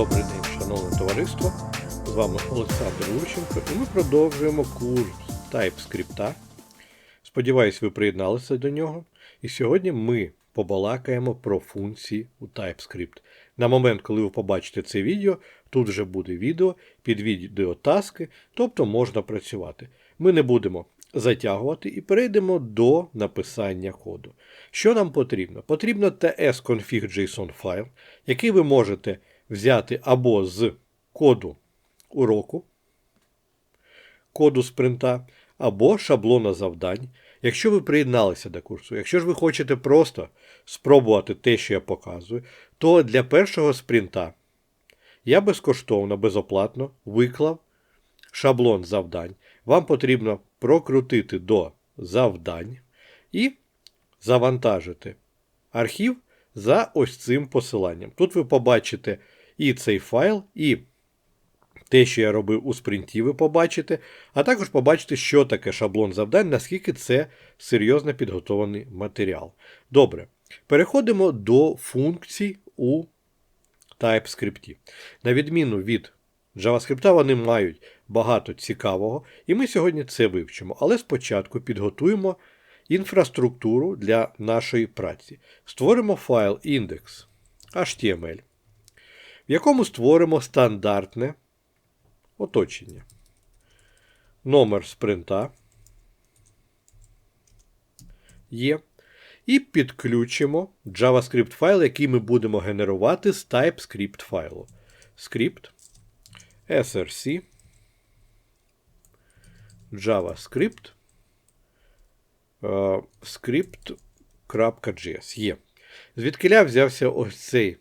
Добрий день, шановне товариство. З вами Олександр Лущенко і ми продовжуємо курс TypeScript. Сподіваюсь, ви приєдналися до нього. І сьогодні ми побалакаємо про функції у TypeScript. На момент, коли ви побачите це відео, тут вже буде відео, під відео таски, тобто можна працювати. Ми не будемо затягувати і перейдемо до написання коду. Що нам потрібно? Потрібно tsconfig.json файл, який ви можете взяти або з коду уроку, коду спринта, або шаблона завдань. Якщо ви приєдналися до курсу, якщо ж ви хочете просто спробувати те, що я показую, то для першого спринта я безкоштовно, безоплатно виклав шаблон завдань. Вам потрібно прокрутити до завдань і завантажити архів за ось цим посиланням. Тут ви побачите і цей файл, і те, що я робив у спринті, ви побачите, а також побачите, що таке шаблон завдань, наскільки це серйозно підготований матеріал. Добре. Переходимо до функцій у TypeScript. На відміну від JavaScript, вони мають багато цікавого, і ми сьогодні це вивчимо. Але спочатку підготуємо інфраструктуру для нашої праці. Створимо файл index.html, в якому створимо стандартне оточення. Номер спринта є. І підключимо JavaScript файл, який ми будемо генерувати з TypeScript файлу. Script src JavaScript script.js є. Звідкиля взявся ось цей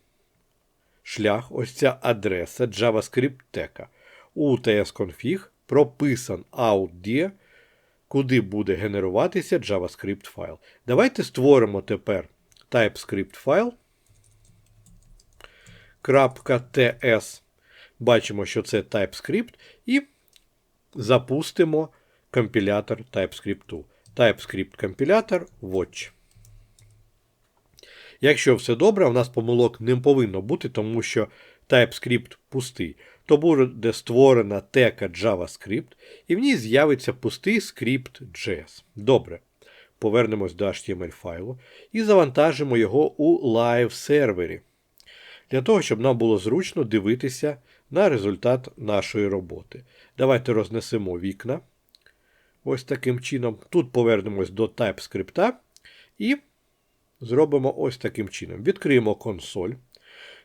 шлях, ось ця адреса JavaScript тека. У tsconfig прописан out куди буде генеруватися JavaScript файл. Давайте створимо тепер TypeScript файл. .ts. Бачимо, що це TypeScript, і запустимо компілятор TypeScript. TypeScript компілятор Watch. Якщо все добре, у нас помилок не повинно бути, тому що TypeScript пустий, то буде створена тека JavaScript, і в ній з'явиться пустий скрипт JS. Добре. Повернемось до HTML файлу і завантажимо його у live сервері. Для того, щоб нам було зручно дивитися на результат нашої роботи. Давайте рознесемо вікна. Ось таким чином. Тут повернемось до TypeScript і зробимо ось таким чином. Відкриємо консоль,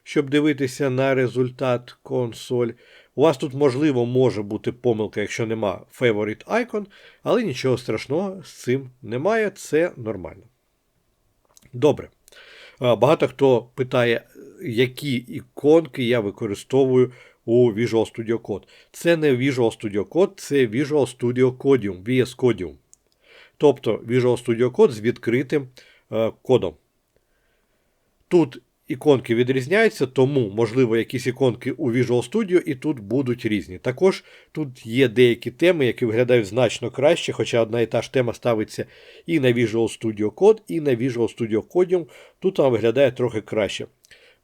щоб дивитися на результат консоль. У вас тут, можливо, може бути помилка, якщо нема favorite icon, але нічого страшного з цим немає, це нормально. Добре. Багато хто питає, які іконки я використовую у Visual Studio Code. Це не Visual Studio Code, це Visual Studio Codium, VS Codium. Тобто Visual Studio Code з відкритим кодом. Тут іконки відрізняються, тому, можливо, якісь іконки у Visual Studio і тут будуть різні. Також тут є деякі теми, які виглядають значно краще, хоча одна і та ж тема ставиться і на Visual Studio Code, і на Visual Studio Codium. Тут вона виглядає трохи краще.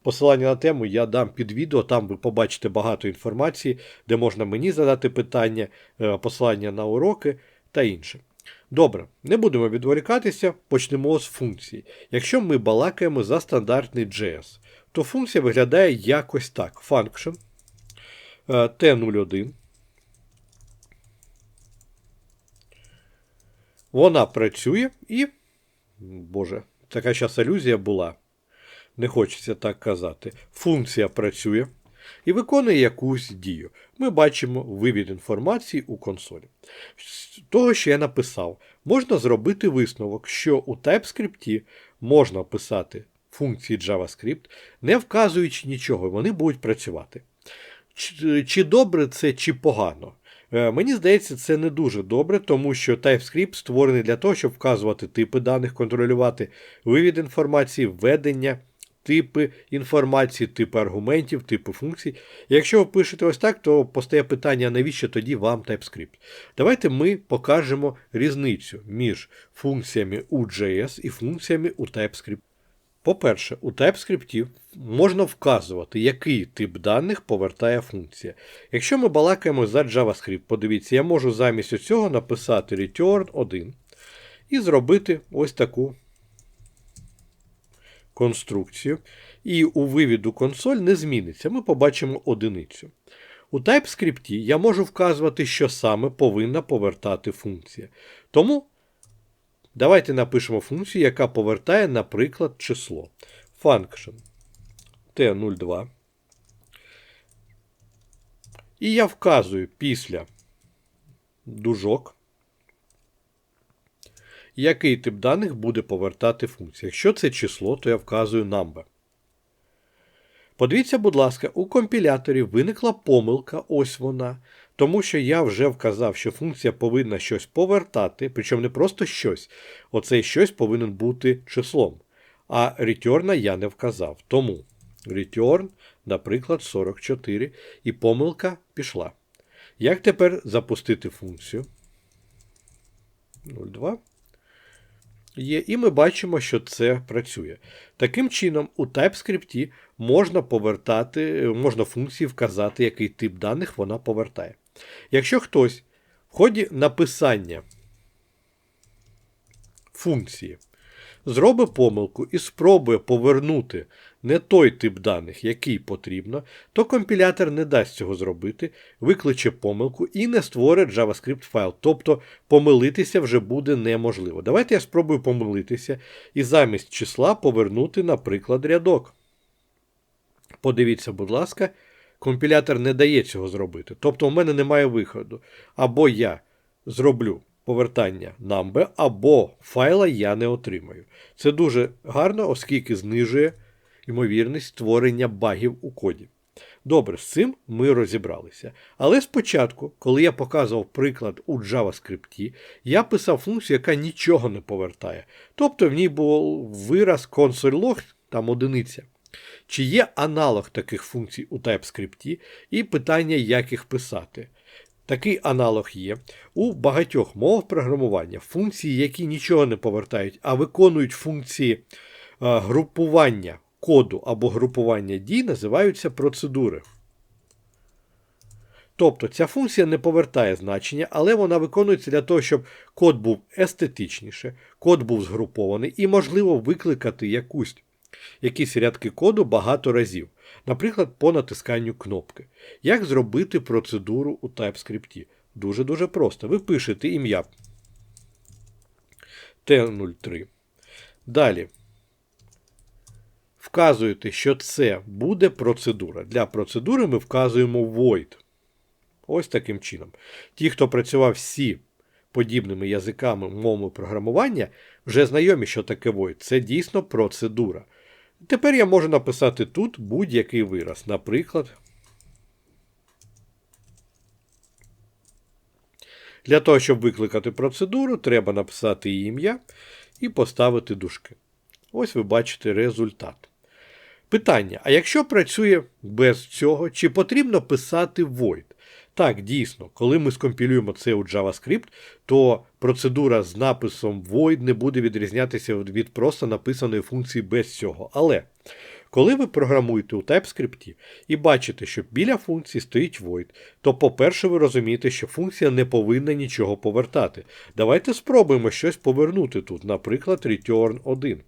Посилання на тему я дам під відео, там ви побачите багато інформації, де можна мені задати питання, е, посилання на уроки та інше. Добре, не будемо відволікатися, почнемо з функції. Якщо ми балакаємо за стандартний JS, то функція виглядає якось так: function е, T01. Вона працює і. Боже, така зараз алюзія була не хочеться так казати, функція працює і виконує якусь дію. Ми бачимо вивід інформації у консолі. З того, що я написав, можна зробити висновок, що у TypeScript можна писати функції JavaScript, не вказуючи нічого, вони будуть працювати. Чи, добре це, чи погано. Е, мені здається, це не дуже добре, тому що TypeScript створений для того, щоб вказувати типи даних, контролювати вивід інформації, введення типи інформації, типи аргументів, типи функцій. Якщо ви пишете ось так, то постає питання, навіщо тоді вам TypeScript. Давайте ми покажемо різницю між функціями у JS і функціями у TypeScript. По-перше, у TypeScript можна вказувати, який тип даних повертає функція. Якщо ми балакаємо за JavaScript, подивіться, я можу замість цього написати return 1 і зробити ось таку конструкцію. І у вивіду консоль не зміниться. Ми побачимо одиницю. У TypeScript я можу вказувати, що саме повинна повертати функція. Тому давайте напишемо функцію, яка повертає, наприклад, число. Function t02. І я вказую після дужок, який тип даних буде повертати функція. Якщо це число, то я вказую number. Подивіться, будь ласка, у компіляторі виникла помилка, ось вона. Тому що я вже вказав, що функція повинна щось повертати, причому не просто щось. Оцей щось повинен бути числом. А return я не вказав. Тому return, наприклад, 44, і помилка пішла. Як тепер запустити функцію? 02 є, і ми бачимо, що це працює. Таким чином, у TypeScript можна повертати, можна функції вказати, який тип даних вона повертає. Якщо хтось в ході написання функції зробить помилку і спробує повернути не той тип даних, який потрібно, то компілятор не дасть цього зробити, викличе помилку і не створить JavaScript файл. Тобто помилитися вже буде неможливо. Давайте я спробую помилитися і замість числа повернути, наприклад, рядок. Подивіться, будь ласка, компілятор не дає цього зробити. Тобто, у мене немає виходу. Або я зроблю повертання number, або файла я не отримаю. Це дуже гарно, оскільки знижує ймовірність створення багів у коді. Добре, з цим ми розібралися. Але спочатку, коли я показував приклад у JavaScript, я писав функцію, яка нічого не повертає. Тобто в ній був вираз console.log, там одиниця. Чи є аналог таких функцій у TypeScript і питання, як їх писати. Такий аналог є у багатьох мовах програмування. Функції, які нічого не повертають, а виконують функції групування коду або групування дій, називаються процедури. Тобто ця функція не повертає значення, але вона виконується для того, щоб код був естетичніше, код був згрупований і можливо викликати якусь, якісь рядки коду багато разів. Наприклад, по натисканню кнопки. Як зробити процедуру у TypeScript? Дуже-дуже просто. Ви пишете ім'я T03. Далі. Вказуєте, що це буде процедура. Для процедури ми вказуємо void. Ось таким чином. Ті, хто працював всі подібними язиками мовами програмування, вже знайомі, що таке void. Це дійсно процедура. Тепер я можу написати тут будь-який вираз. Наприклад, для того, щоб викликати процедуру, треба написати ім'я і поставити дужки. Ось ви бачите результат. Питання: а якщо працює без цього, чи потрібно писати void? Так, дійсно, коли ми скомпілюємо це у JavaScript, то процедура з написом void не буде відрізнятися від просто написаної функції без цього. Але коли ви програмуєте у TypeScript і бачите, що біля функції стоїть void, то, по-перше, ви розумієте, що функція не повинна нічого повертати. Давайте спробуємо щось повернути тут, наприклад, return 1.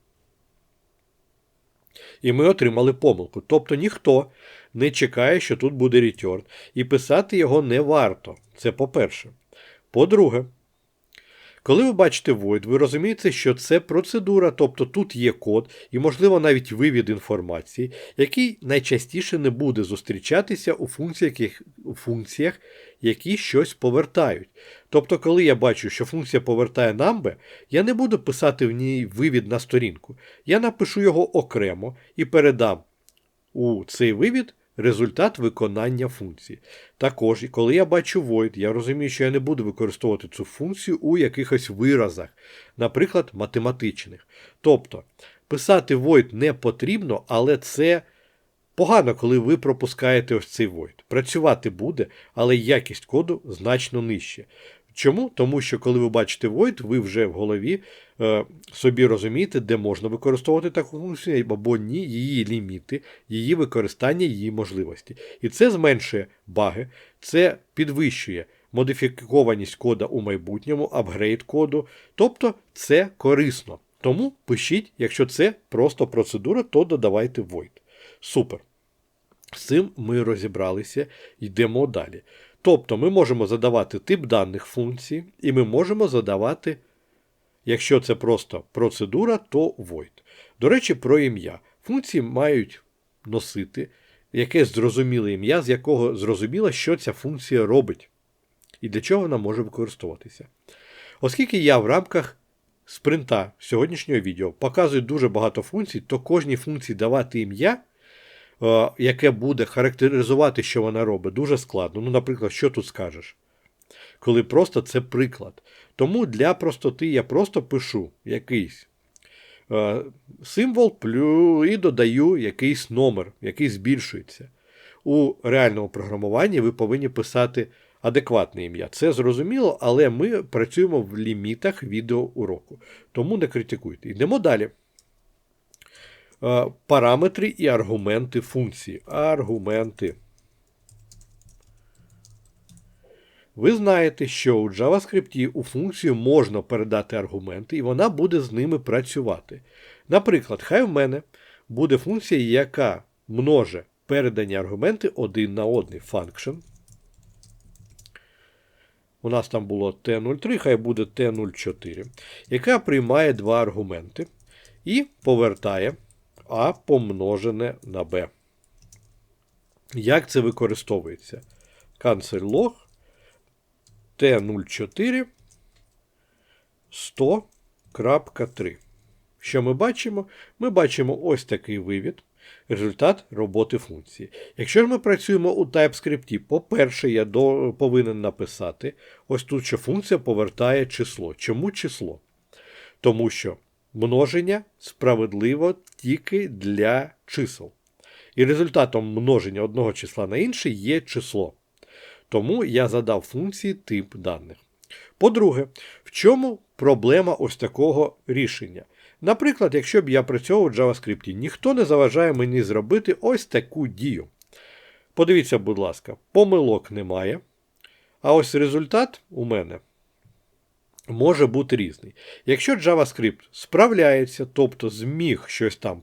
І ми отримали помилку. Тобто ніхто не чекає, що тут буде return, і писати його не варто. Це по-перше. По-друге, коли ви бачите void, ви розумієте, що це процедура, тобто тут є код і, можливо, навіть вивід інформації, який найчастіше не буде зустрічатися у функціях, у функціях, які щось повертають. Тобто, коли я бачу, що функція повертає number, я не буду писати в ній вивід на сторінку. Я напишу його окремо і передам у цей вивід результат виконання функції. Також, коли я бачу void, я розумію, що я не буду використовувати цю функцію у якихось виразах, наприклад, математичних. Тобто, писати void не потрібно, але це погано, коли ви пропускаєте ось цей void. Працювати буде, але якість коду значно нижче. Чому? Тому що коли ви бачите void, ви вже в голові е, собі розумієте, де можна використовувати таку функцію, або ні, її ліміти, її використання, її можливості. І це зменшує баги, це підвищує модифікованість кода у майбутньому, апгрейд коду. Тобто це корисно. Тому пишіть, якщо це просто процедура, то додавайте void. Супер. З цим ми розібралися, йдемо далі. Тобто ми можемо задавати тип даних функцій, і ми можемо задавати, якщо це просто процедура, то void. До речі, про ім'я. Функції мають носити якесь зрозуміле ім'я, з якого зрозуміло, що ця функція робить і для чого вона може використовуватися. Оскільки я в рамках спринта сьогоднішнього відео показую дуже багато функцій, то кожній функції давати ім'я. Е, яке буде характеризувати, що вона робить, дуже складно. Ну, наприклад, що тут скажеш? Коли просто це приклад. Тому для простоти я просто пишу якийсь е, символ і додаю якийсь номер, який збільшується. У реальному програмуванні ви повинні писати адекватне ім'я. Це зрозуміло, але ми працюємо в лімітах відеоуроку. Тому не критикуйте. Йдемо далі. Е, параметри і аргументи функції. Аргументи. Ви знаєте, що у JavaScript у функцію можна передати аргументи, і вона буде з ними працювати. Наприклад, хай в мене буде функція, яка множе передані аргументи один на один. Function. У нас там було T03, хай буде T04, яка приймає два аргументи і повертає а помножене на b. Як це використовується? Log T04 100.3. Що ми бачимо? Ми бачимо ось такий вивід. Результат роботи функції. Якщо ж ми працюємо у TypeScript, по-перше, я до, повинен написати ось тут, що функція повертає число. Чому число? Тому що множення справедливо тільки для чисел. І результатом множення одного числа на інше є число. Тому я задав функції тип даних. По-друге, в чому проблема ось такого рішення? Наприклад, якщо б я працював у JavaScript, ніхто не заважає мені зробити ось таку дію. Подивіться, будь ласка, помилок немає. А ось результат у мене може бути різний. Якщо JavaScript справляється, тобто зміг щось там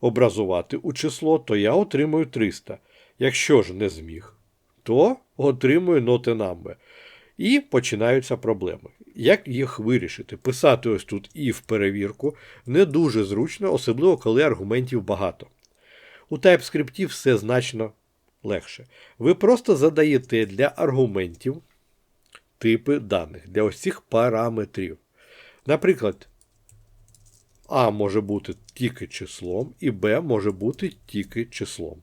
преобразувати у число, то я отримую 300. Якщо ж не зміг, то отримую a number. І починаються проблеми. Як їх вирішити? Писати ось тут і в перевірку не дуже зручно, особливо коли аргументів багато. У TypeScript все значно легше. Ви просто задаєте для аргументів типи даних для ось параметрів. Наприклад, А може бути тільки числом, і Б може бути тільки числом.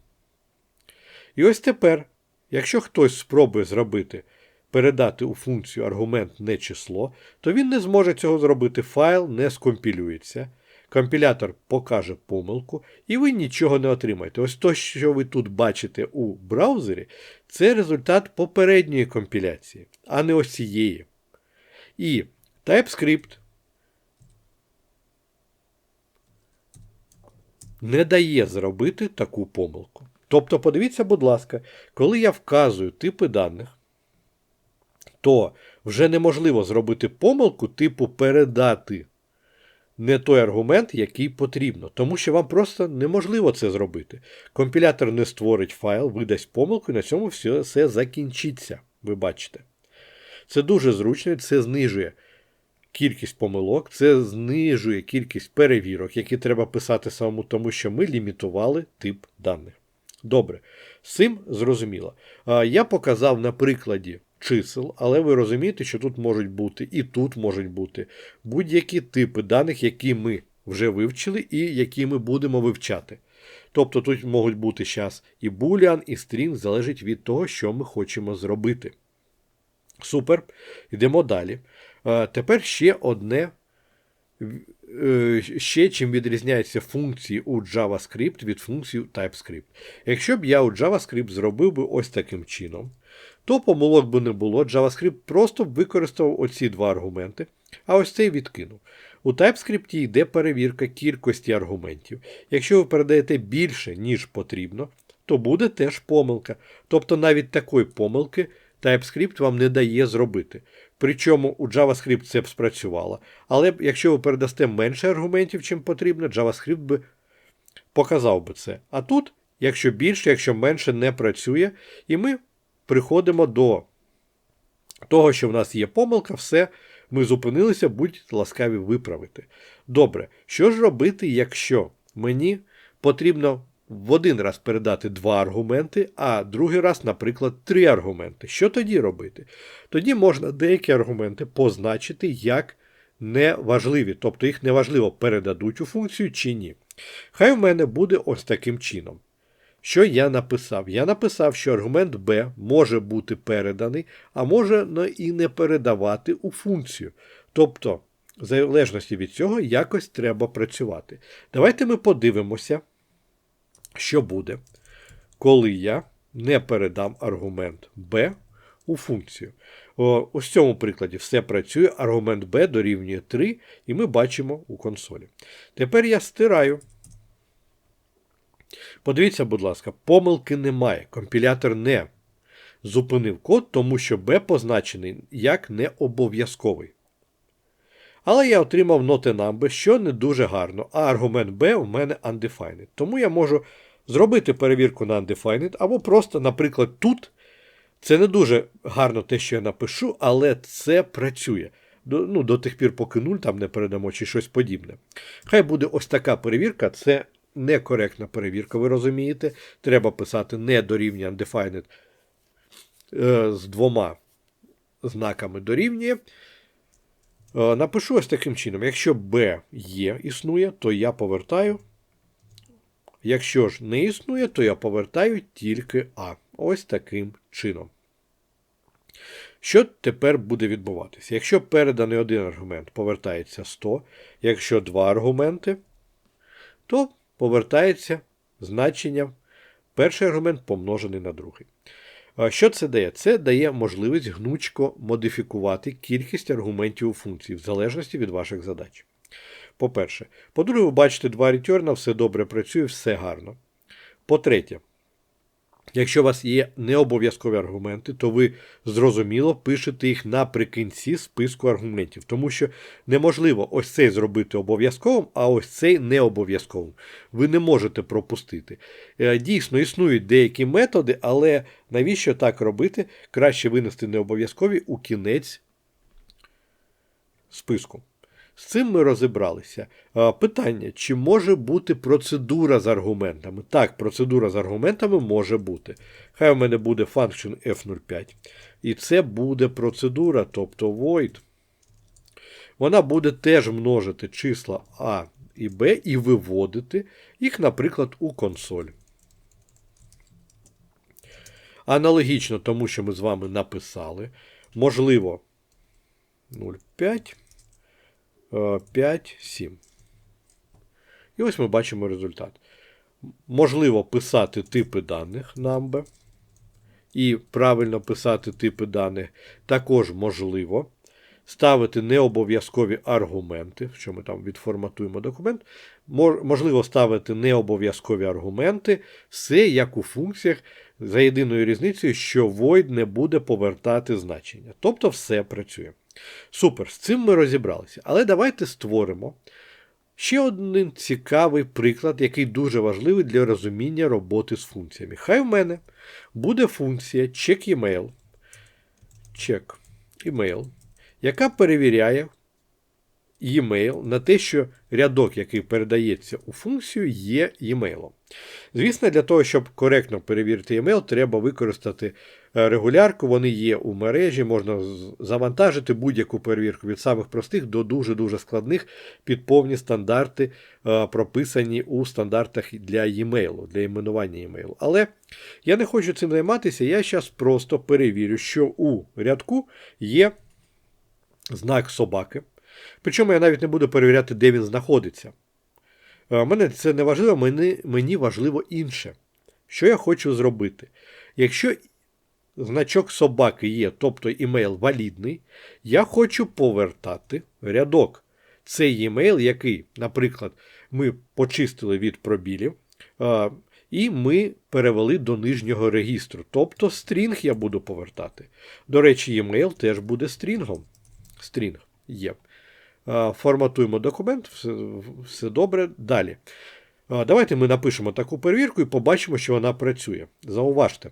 І ось тепер, якщо хтось спробує зробити, передати у функцію аргумент не число, то він не зможе цього зробити, файл не скомпілюється. Компілятор покаже помилку, і ви нічого не отримаєте. Ось то, що ви тут бачите у браузері, це результат попередньої компіляції, а не ось цієї. І TypeScript не дає зробити таку помилку. Тобто, подивіться, будь ласка, коли я вказую типи даних, то вже неможливо зробити помилку типу передати не той аргумент, який потрібно, тому що вам просто неможливо це зробити. Компілятор не створить файл, видасть помилку, і на цьому все, все закінчиться. Ви бачите. Це дуже зручно, це знижує кількість помилок, це знижує кількість перевірок, які треба писати самому, тому що ми лімітували тип даних. Добре, з цим зрозуміло. Я показав на прикладі чисел, але ви розумієте, що тут можуть бути і тут можуть бути будь-які типи даних, які ми вже вивчили і які ми будемо вивчати. Тобто тут можуть бути зараз і boolean, і string, залежить від того, що ми хочемо зробити. Супер. Йдемо далі. Тепер ще одне. Е, ще чим відрізняються функції у JavaScript від функцій TypeScript. Якщо б я у JavaScript зробив би ось таким чином, то помилок би не було, JavaScript просто використав оці два аргументи, а ось цей відкинув. У TypeScript йде перевірка кількості аргументів. Якщо ви передаєте більше, ніж потрібно, то буде теж помилка. Тобто навіть такої помилки TypeScript вам не дає зробити. Причому у JavaScript це б спрацювало. Але якщо ви передасте менше аргументів, чим потрібно, JavaScript би показав би це. А тут, якщо більше, якщо менше, не працює, і ми приходимо до того, що в нас є помилка, все, ми зупинилися, будьте ласкаві виправити. Добре, що ж робити, якщо мені потрібно в один раз передати два аргументи, а другий раз, наприклад, три аргументи. Що тоді робити? Тоді можна деякі аргументи позначити як неважливі, тобто їх неважливо передадуть у функцію чи ні. Хай в мене буде ось таким чином. Що я написав? Я написав, що аргумент B може бути переданий, а може і не передавати у функцію. Тобто, в залежності від цього, якось треба працювати. Давайте ми подивимося, що буде, коли я не передам аргумент B у функцію. О, у цьому прикладі все працює, аргумент B дорівнює 3, і ми бачимо у консолі. Тепер я стираю. Подивіться, будь ласка, помилки немає. Компілятор не зупинив код, тому що B позначений як не обов'язковий. Але я отримав ноти number, що не дуже гарно, а аргумент B у мене undefined. Тому я можу зробити перевірку на undefined, або просто, наприклад, тут. Це не дуже гарно те, що я напишу, але це працює. До, ну, до тих пір, поки нуль там не передамо чи щось подібне. Хай буде ось така перевірка, це некоректна перевірка, ви розумієте. Треба писати не дорівнює undefined е, з двома знаками дорівнює. Е, напишу ось таким чином: якщо B є, існує, то я повертаю. Якщо ж не існує, то я повертаю тільки А. Ось таким чином. Що тепер буде відбуватися? Якщо переданий один аргумент повертається 100, якщо два аргументи, то повертається значення перший аргумент помножений на другий. Що це дає? Це дає можливість гнучко модифікувати кількість аргументів у функції в залежності від ваших задач. По-перше, по-друге, ви бачите два ретерна, все добре працює, все гарно. По-третє, Якщо у вас є необов'язкові аргументи, то ви зрозуміло пишете їх наприкінці списку аргументів, тому що неможливо ось цей зробити обов'язковим, а ось цей не обов'язковим. Ви не можете пропустити. Е, дійсно, існують деякі методи, але навіщо так робити? Краще винести необов'язкові у кінець списку. З цим ми розібралися. Питання, чи може бути процедура з аргументами? Так, процедура з аргументами може бути. Хай у мене буде function F05. І це буде процедура, тобто void. Вона буде теж множити числа А і Б і виводити їх, наприклад, у консоль. Аналогічно тому, що ми з вами написали, можливо, 0,5. 5, 7. І ось ми бачимо результат. Можливо писати типи даних number. І правильно писати типи даних також можливо. Ставити необов'язкові аргументи, що ми там відформатуємо документ. Можливо ставити необов'язкові аргументи, все як у функціях, за єдиною різницею, що void не буде повертати значення. Тобто все працює. Супер, з цим ми розібралися. Але давайте створимо ще один цікавий приклад, який дуже важливий для розуміння роботи з функціями. Хай в мене буде функція check check email, яка перевіряє e-mail на те, що рядок, який передається у функцію, є e-mail. Звісно, для того, щоб коректно перевірити e-mail, треба використати Е, регулярку, вони є у мережі, можна завантажити будь-яку перевірку від самих простих до дуже-дуже складних під повні стандарти, е, прописані у стандартах для e-mail, для іменування e-mail. Але я не хочу цим займатися, я зараз просто перевірю, що у рядку є знак собаки. Причому я навіть не буду перевіряти, де він знаходиться. Е, мене це не важливо, мені, мені важливо інше. Що я хочу зробити? Якщо значок собаки є, тобто імейл валідний, я хочу повертати рядок. Цей імейл, який, наприклад, ми почистили від пробілів, і ми перевели до нижнього регістру. Тобто стрінг я буду повертати. До речі, імейл теж буде стрінгом. Стрінг є. Форматуємо документ, все, все добре. Далі. Давайте ми напишемо таку перевірку і побачимо, що вона працює. Зауважте.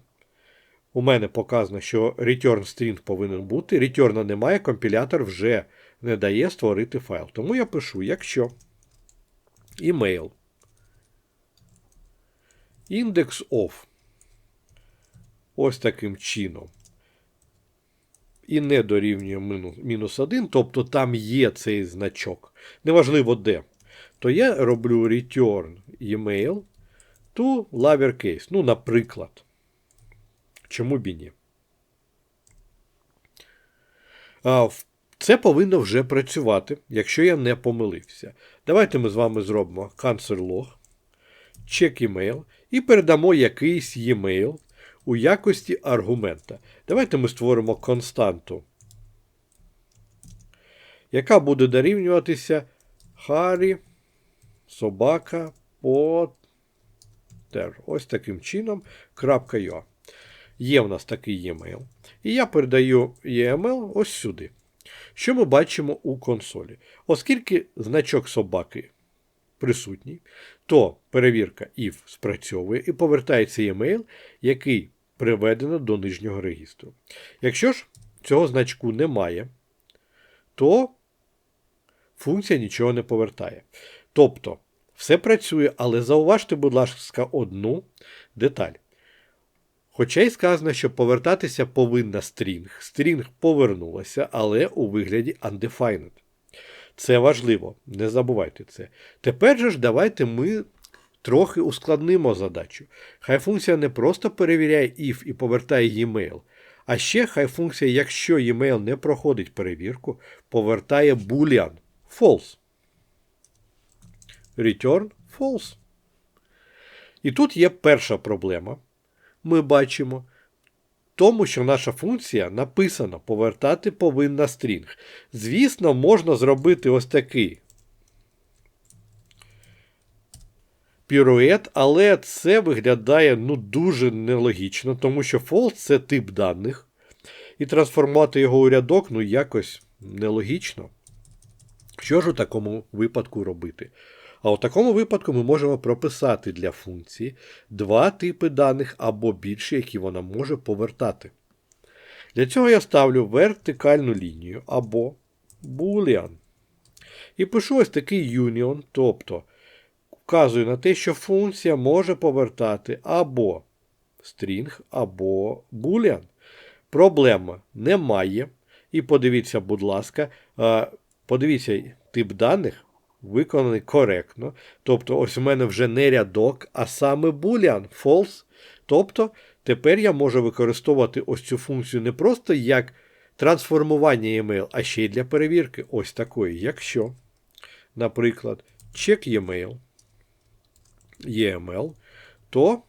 У мене показано, що return string повинен бути. Return немає, компілятор вже не дає створити файл. Тому я пишу, якщо email index of ось таким чином. І не дорівнює мінус 1, тобто там є цей значок. Неважливо де. То я роблю return email to lowercase. Ну, наприклад. Чому б і ні? Це повинно вже працювати, якщо я не помилився. Давайте ми з вами зробимо cancel log, check email і передамо якийсь e-mail у якості аргумента. Давайте ми створимо константу, яка буде дорівнюватися Харі, собака, Поттер. Ось таким чином. .ua. Є в нас такий e-mail. І я передаю e-mail ось сюди. Що ми бачимо у консолі? Оскільки значок собаки присутній, то перевірка if спрацьовує і повертається e-mail, який приведено до нижнього регістру. Якщо ж цього значку немає, то функція нічого не повертає. Тобто, все працює, але зауважте, будь ласка, одну деталь. Хоча й сказано, що повертатися повинна стрінг. Стрінг повернулася, але у вигляді undefined. Це важливо, не забувайте це. Тепер же ж давайте ми трохи ускладнимо задачу. Хай функція не просто перевіряє if і повертає e-mail, а ще хай функція, якщо e-mail не проходить перевірку, повертає boolean false. Return false. І тут є перша проблема ми бачимо тому, що наша функція написана повертати повинна стрінг. Звісно, можна зробити ось такий пірует, але це виглядає ну, дуже нелогічно, тому що false – це тип даних. І трансформувати його у рядок ну, якось нелогічно. Що ж у такому випадку робити? А у такому випадку ми можемо прописати для функції два типи даних або більше, які вона може повертати. Для цього я ставлю вертикальну лінію або boolean. І пишу ось такий union, тобто вказую на те, що функція може повертати або string, або boolean. Проблема немає. І подивіться, будь ласка, подивіться тип даних виконаний коректно. Тобто, ось у мене вже не рядок, а саме boolean false. Тобто, тепер я можу використовувати ось цю функцію не просто як трансформування e-mail, а ще й для перевірки ось такої. Якщо, наприклад, check e-mail, EML, то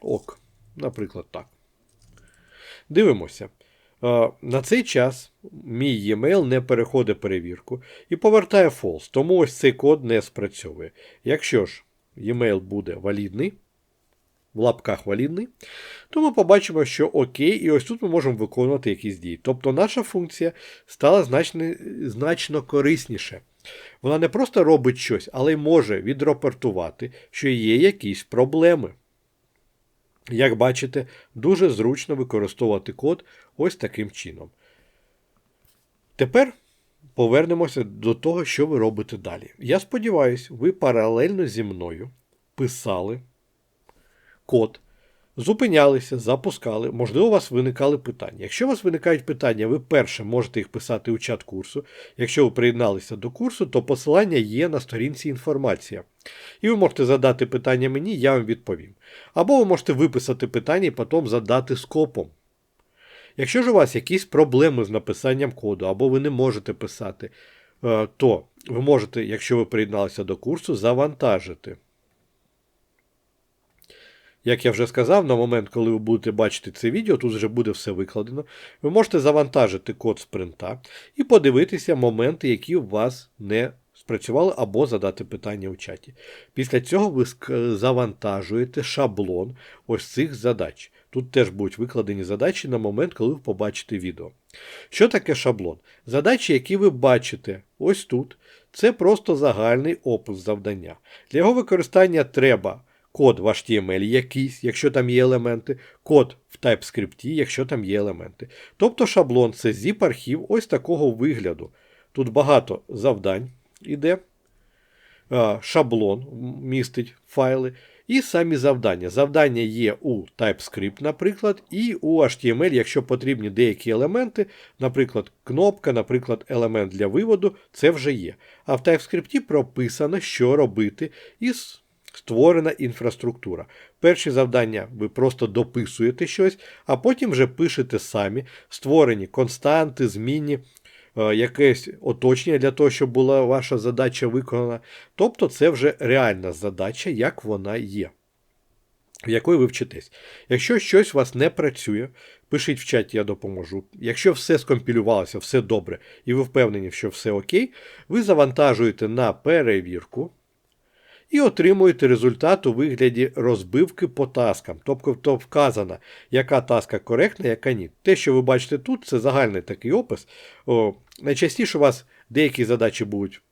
ок. Наприклад, так. Дивимося. На цей час мій e-mail не переходить перевірку і повертає false, тому ось цей код не спрацьовує. Якщо ж e-mail буде валідний, в лапках валідний, то ми побачимо, що окей, і ось тут ми можемо виконувати якісь дії. Тобто наша функція стала значно, значно корисніше. Вона не просто робить щось, але й може відрапортувати, що є якісь проблеми. Як бачите, дуже зручно використовувати код ось таким чином. Тепер повернемося до того, що ви робите далі. Я сподіваюся, ви паралельно зі мною писали код, зупинялися, запускали, можливо, у вас виникали питання. Якщо у вас виникають питання, ви перше можете їх писати у чат курсу. Якщо ви приєдналися до курсу, то посилання є на сторінці інформація. І ви можете задати питання мені, я вам відповім. Або ви можете виписати питання і потім задати скопом. Якщо ж у вас якісь проблеми з написанням коду, або ви не можете писати, е, то ви можете, якщо ви приєдналися до курсу, завантажити. Як я вже сказав, на момент, коли ви будете бачити це відео, тут вже буде все викладено. Ви можете завантажити код спринта і подивитися моменти, які у вас не спрацювали, або задати питання у чаті. Після цього ви завантажуєте шаблон ось цих задач. Тут теж будуть викладені задачі на момент, коли ви побачите відео. Що таке шаблон? Задачі, які ви бачите ось тут, це просто загальний опис завдання. Для його використання треба код в HTML якийсь, якщо там є елементи, код в TypeScript, якщо там є елементи. Тобто шаблон це zip-архів ось такого вигляду. Тут багато завдань іде. Шаблон містить файли. І самі завдання. Завдання є у TypeScript, наприклад, і у HTML, якщо потрібні деякі елементи, наприклад, кнопка, наприклад, елемент для виводу, це вже є. А в TypeScript прописано, що робити із створена інфраструктура. Перші завдання ви просто дописуєте щось, а потім вже пишете самі створені константи, змінні, е, якесь оточення для того, щоб була ваша задача виконана. Тобто це вже реальна задача, як вона є. В якої ви вчитесь. Якщо щось у вас не працює, пишіть в чаті, я допоможу. Якщо все скомпілювалося, все добре, і ви впевнені, що все окей, ви завантажуєте на перевірку і отримуєте результат у вигляді розбивки по таскам. Тобто то вказано, яка таска коректна, яка ні. Те, що ви бачите тут, це загальний такий опис. О, найчастіше у вас деякі задачі будуть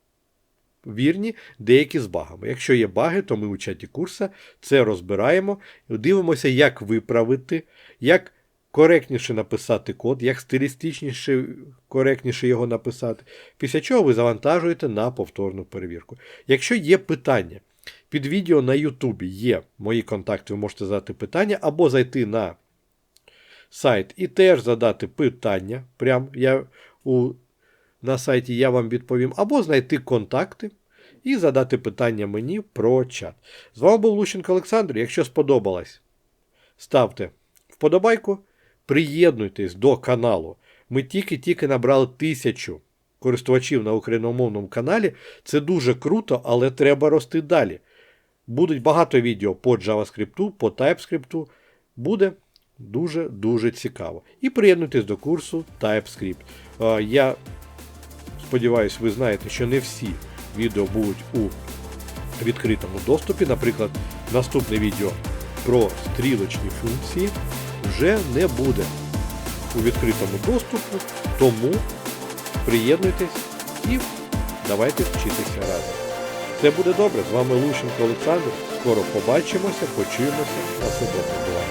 вірні, деякі з багами. Якщо є баги, то ми у чаті курса це розбираємо, дивимося, як виправити, як коректніше написати код, як стилістичніше, коректніше його написати. Після чого ви завантажуєте на повторну перевірку. Якщо є питання, під відео на Ютубі є мої контакти, ви можете задати питання, або зайти на сайт і теж задати питання. Прям я у, на сайті я вам відповім, або знайти контакти і задати питання мені про чат. З вами був Лущенко Олександр. Якщо сподобалось, ставте вподобайку, приєднуйтесь до каналу. Ми тільки-тільки набрали тисячу користувачів на україномовному каналі. Це дуже круто, але треба рости далі. Будуть багато відео по JavaScript, по TypeScript. Буде дуже-дуже цікаво. І приєднуйтесь до курсу TypeScript. Я сподіваюся, ви знаєте, що не всі відео будуть у відкритому доступі. Наприклад, наступне відео про стрілочні функції вже не буде у відкритому доступі, тому приєднуйтесь і давайте вчитися разом. Це буде добре. З вами Лущенко Олександр. Скоро побачимося, почуємося. На. Бувайте.